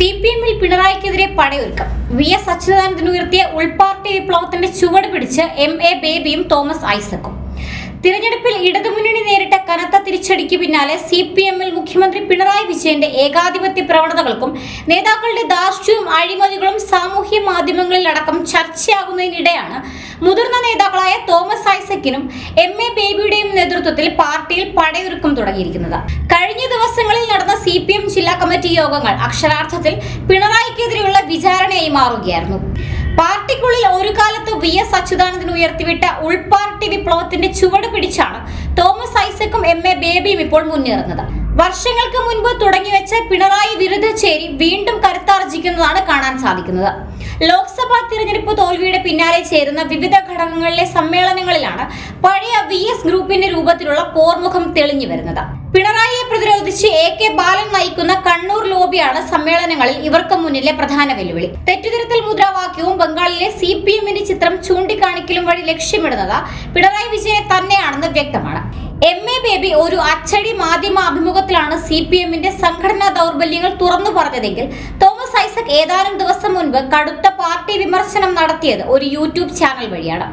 C P എമ്മിൽ പിണറായിക്കെതിരെ പടയൊരുക്കം വി എസ് അച്യുതാനന്ദൻ ഉയർത്തിയ ഉൾപാർട്ടി വിപ്ലവത്തിന്റെ ചുവട് പിടിച്ച് എം എ ബേബിയും തോമസ് ഐസക്കും. തിരഞ്ഞെടുപ്പിൽ ഇടതുമുന്നണി നേരിട്ട കനത്ത തിരിച്ചടിക്ക് പിന്നാലെ സി പി എമ്മിൽ മുഖ്യമന്ത്രി പിണറായി വിജയന്റെ ഏകാധിപത്യ പ്രവണതകൾക്കും നേതാക്കളുടെ ദാർഷ്ട്യവും അഴിമതികളും സാമൂഹ്യ മാധ്യമങ്ങളിൽ മാധ്യമങ്ങളിലടക്കം ചർച്ചയാകുന്നതിനിടെയാണ് മുതിർന്ന നേതാക്കളായ തോമസ് ഐസക്കിനും എം എ ബേബിയുടെയും നേതൃത്വത്തിൽ പാർട്ടിയിൽ പടയൊരുക്കം തുടങ്ങിയിരിക്കുന്നത്. കഴിഞ്ഞ ദിവസങ്ങളിൽ നടന്ന സി പി എം ജില്ലാ കമ്മിറ്റി യോഗങ്ങൾ അക്ഷരാർത്ഥത്തിൽ പിണറായിക്കെതിരെയുള്ള വിചാരണയായി മാറുകയായിരുന്നു. പാർട്ടിക്കുള്ളിൽ ഒരു കാലത്ത് വി എസ് അച്യുതാനന്ദൻ ഉയർത്തിവിട്ട ഉൾപാർട്ടി വിപ്ലവത്തിന്റെ ചുവട് പിടിച്ചാണ് തോമസ് ഐസക്കും എം എ ബേബിയും ഇപ്പോൾ മുന്നേറുന്നത്. വർഷങ്ങൾക്ക് മുൻപ് തുടങ്ങിവെച്ച പിണറായി വിരുദ്ധ ചേരി വീണ്ടും കരുത്താർജിക്കുന്നതാണ് കാണാൻ സാധിക്കുന്നത്. ലോക്സഭാ തിരഞ്ഞെടുപ്പ് തോൽവിയുടെ പിന്നാലെ ചേരുന്ന വിവിധ ഘടകങ്ങളിലെ സമ്മേളനങ്ങളിലാണ് പഴയ വി എസ് ഗ്രൂപ്പിന്റെ രൂപത്തിലുള്ള പോർമുഖം തെളിഞ്ഞു വരുന്നത്. പിണറായിയെ പ്രതിരോധിച്ച് കെ ബാലൻ നയിക്കുന്ന കണ്ണൂർ ലോബിയാണ് സമ്മേളനങ്ങളിൽ ഇവർക്ക് മുന്നിലെ പ്രധാന വെല്ലുവിളി. തെറ്റുതിരുത്തൽ മുദ്രാവാക്യവും ബംഗാളിലെ സി പി എമ്മിന്റെ ചിത്രം ചൂണ്ടിക്കാണിക്കലും വഴി ലക്ഷ്യമിടുന്നത് പിണറായി വിജയനെ തന്നെയാണെന്ന് വ്യക്തമാണ്. എം എ ബേബി ഒരു അച്ചടി മാധ്യമ അഭിമുഖത്തിലാണ് സി പി എമ്മിന്റെ സംഘടനാ ദൗർബല്യങ്ങൾ തുറന്നു പറഞ്ഞതെങ്കിൽ തോമസ് ഐസക് ഏതാനും ദിവസം മുൻപ് കടുത്ത പാർട്ടി വിമർശനം നടത്തിയത് ഒരു യൂട്യൂബ് ചാനൽ വഴിയാണ്.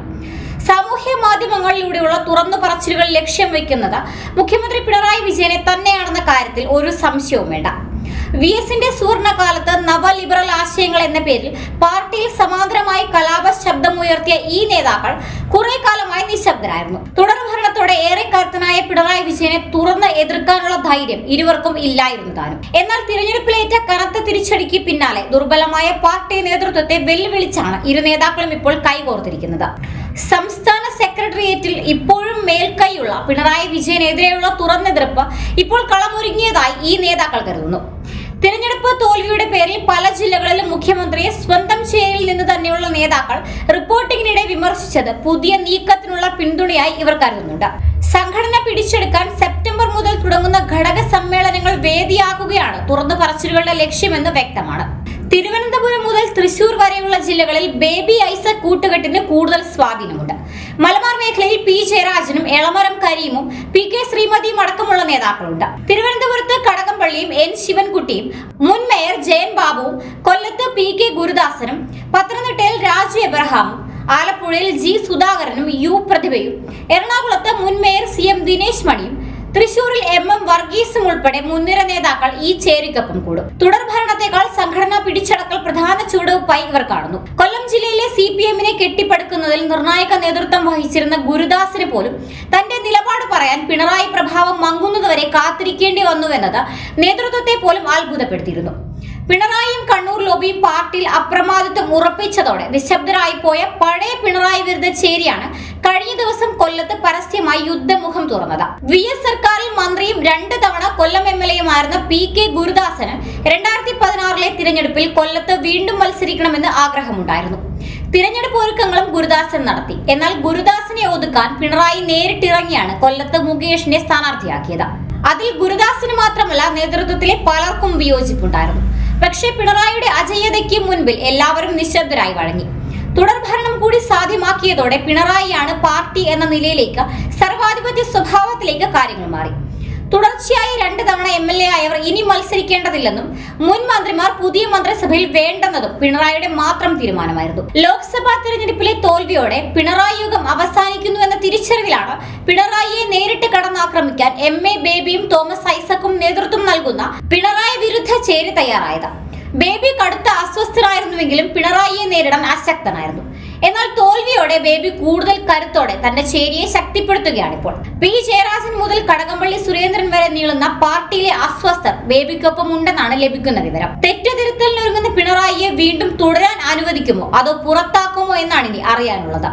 സാമൂഹ്യ മാധ്യമങ്ങളിലൂടെയുള്ള തുറന്നു പറച്ചിലുകൾ ലക്ഷ്യം വയ്ക്കുന്നത് മുഖ്യമന്ത്രി പിണറായി വിജയനെ തന്നെയാണെന്ന കാര്യത്തിൽ ഒരു സംശയവും വേണ്ട. വി എസിന്റെ സുവർണകാലത്ത് നവലിബറൽ ആശയങ്ങൾ എന്ന പേരിൽ പാർട്ടിയിൽ സമാന്തരമായി കലാപ ശബ്ദമുയർത്തിയ ഈ നേതാക്കൾ കുറെ കാലമായി നിശബ്ദരായിരുന്നു. തുടർ ഭരണത്തോടെ ഏറെ കരുത്തനായ പിണറായി വിജയനെ തുറന്ന് എതിർക്കാനുള്ള ധൈര്യം ഇരുവർക്കും ഇല്ലായിരുന്നു താനും. എന്നാൽ തിരഞ്ഞെടുപ്പിലേറ്റ കനത്ത തിരിച്ചടിക്ക് പിന്നാലെ ദുർബലമായ പാർട്ടി നേതൃത്വത്തെ വെല്ലുവിളിച്ചാണ് ഇരു നേതാക്കളും ഇപ്പോൾ കൈകോർത്തിരിക്കുന്നത്. സംസ്ഥാന സെക്രട്ടേറിയറ്റിൽ ഇപ്പോഴും മേൽക്കൈയുള്ള പിണറായി വിജയനെതിരെയുള്ള തുറന്നെതിർപ്പ് ഇപ്പോൾ കളമൊരുങ്ങിയതായി ഈ നേതാക്കൾ കരുതുന്നു. തിരഞ്ഞെടുപ്പ് തോൽവിയുടെ പേരിൽ പല ജില്ലകളിലും മുഖ്യമന്ത്രിയെ സ്വന്തം ചേരിയിൽ നിന്ന് തന്നെയുള്ള നേതാക്കൾ റിപ്പോർട്ടിങ്ങിനിടെ വിമർശിച്ചത് പുതിയ നീക്കത്തിനുള്ള പിന്തുണയായി ഇവർ കരുതുന്നുണ്ട്. സംഘടന പിടിച്ചെടുക്കാൻ സെപ്റ്റംബർ മുതൽ തുടങ്ങുന്ന ഘടക സമ്മേളനങ്ങൾ വേദിയാക്കുകയാണ് തുറന്നു പറച്ചിലുകളുടെ ലക്ഷ്യമെന്ന് വ്യക്തമാണ്. തിരുവനന്തപുരം മുതൽ തൃശൂർ വരെയുള്ള ജില്ലകളിൽ ബേബി ഐസക് കൂട്ടുകെട്ടിന് കൂടുതൽ സ്വാധീനമുണ്ട്. മലബാർ മേഖലയിൽ പി ജയരാജനും എളമരം കരീമും പി കെ ശ്രീമതിയും അടക്കമുള്ള നേതാക്കളുണ്ട്. തിരുവനന്തപുരത്ത് കടകംപള്ളിയും എൻ ശിവൻകുട്ടിയും മുൻ മേയർ ജയൻ ബാബുവും കൊല്ലത്ത് പി കെ ഗുരുദാസനും പത്തനംതിട്ടയിൽ രാജു എബ്രഹാമും ആലപ്പുഴയിൽ ജി സുധാകരനും യു പ്രതിഭയും എറണാകുളത്ത് മുൻ മേയർ സി എം ദിനേശ് മണിയും തൃശൂരിൽ എം എം വർഗീസും ഉൾപ്പെടെ മുൻനിര നേതാക്കൾ ഈ ചേരിക്കൊപ്പം കൂടും. തുടർ ഭരണത്തെക്കാൾ സംഘടന പിടിച്ചടക്കൽ പ്രധാന ചുവടുവയ്പായി ഇവർ കാണുന്നു. കൊല്ലം ജില്ലയിലെ സി പി എമ്മിനെ കെട്ടിപ്പടുക്കുന്നതിൽ നിർണായക നേതൃത്വം വഹിച്ചിരുന്ന ഗുരുദാസിന് പോലും തന്റെ നിലപാട് പറയാൻ പിണറായി പ്രഭാവം മങ്ങുന്നതുവരെ കാത്തിരിക്കേണ്ടി വന്നുവെന്നത് നേതൃത്വത്തെ പോലും അത്ഭുതപ്പെടുത്തിയിരുന്നു. പിണറായിയും ലോബിയും പാർട്ടിയിൽ അപ്രമാദിത്വം ഉറപ്പിച്ചതോടെ നിശബ്ദരായി പോയ പഴയ പിണറായി വിരുദ്ധ ചേരിയാണ് കഴിഞ്ഞ ദിവസം കൊല്ലത്ത് പരസ്യമായി യുദ്ധമുഖം തുറന്നത്. വി എസ് സർക്കാരിൽ മന്ത്രിയും രണ്ട് തവണ കൊല്ലം എം എൽ എയുമായിരുന്ന പി കെ ഗുരുദാസന് രണ്ടായിരത്തി പതിനാറിലെ തിരഞ്ഞെടുപ്പിൽ കൊല്ലത്ത് വീണ്ടും മത്സരിക്കണമെന്ന് ആഗ്രഹമുണ്ടായിരുന്നു. തിരഞ്ഞെടുപ്പ് ഒരുക്കങ്ങളും ഗുരുദാസൻ നടത്തി. എന്നാൽ ഗുരുദാസനെ ഒതുക്കാൻ പിണറായി നേരിട്ടിറങ്ങിയാണ് കൊല്ലത്ത് മുകേഷിനെ സ്ഥാനാർത്ഥിയാക്കിയത്. അതിൽ ഗുരുദാസിന് മാത്രമല്ല നേതൃത്വത്തിലെ പലർക്കും വിയോജിപ്പുണ്ടായിരുന്നു. പക്ഷേ പിണറായിയുടെ അജയ്യതയ്ക്ക് മുൻപിൽ എല്ലാവരും നിശബ്ദരായി വഴങ്ങി. തുടർഭരണം കൂടി സാധ്യമാക്കിയതോടെ പിണറായിയാണ് പാർട്ടി എന്ന നിലയിലേക്ക് സർവാധിപത്യ സ്വഭാവത്തിലേക്ക് കാര്യങ്ങൾ മാറി. തുടർച്ചയായി തവണ എം എൽ എ ആയവർ ഇനി മത്സരിക്കേണ്ടതില്ലെന്നും മുൻ മന്ത്രിമാർ പുതിയ മന്ത്രിസഭയിൽ വേണ്ടെന്നതും പിണറായിയുടെ മാത്രം തീരുമാനമായിരുന്നു. ലോക്സഭാ തെരഞ്ഞെടുപ്പിലെ തോൽവിയോടെ പിണറായി യുഗം അവസാനിക്കുന്നു എന്ന തിരിച്ചറിവിലാണ് പിണറായിയെ നേരിട്ട് കടന്നാക്രമിക്കാൻ എം എ ബേബിയും തോമസ് ഐസക്കും നേതൃത്വം നൽകുന്ന പിണറായി വിരുദ്ധ ചേരി തയ്യാറായത്. ബേബി കടുത്ത അസ്വസ്ഥരായിരുന്നുവെങ്കിലും പിണറായിയെ നേരിടാൻ അശക്തനായിരുന്നു എന്നാൽ തോൽവിയോടെ ബേബി കൂടുതൽ കരുത്തോടെ തന്റെ ചേരിയെ ശക്തിപ്പെടുത്തുകയാണ് ഇപ്പോൾ പി. ജയരാജൻ മുതൽ കടകംപള്ളി സുരേന്ദ്രൻ വരെ നീളുന്ന പാർട്ടിയിലെ അസ്വസ്ഥർ ബേബിക്കൊപ്പം ഉണ്ടെന്നാണ് ലഭിക്കുന്ന വിവരം. തെറ്റുതിരുത്തലിനൊരുങ്ങുന്ന പിണറായിയെ വീണ്ടും തുടരാൻ അനുവദിക്കുമോ? അതോ പുറത്താക്കുമോ എന്നാണ് ഇനി അറിയാനുള്ളത്.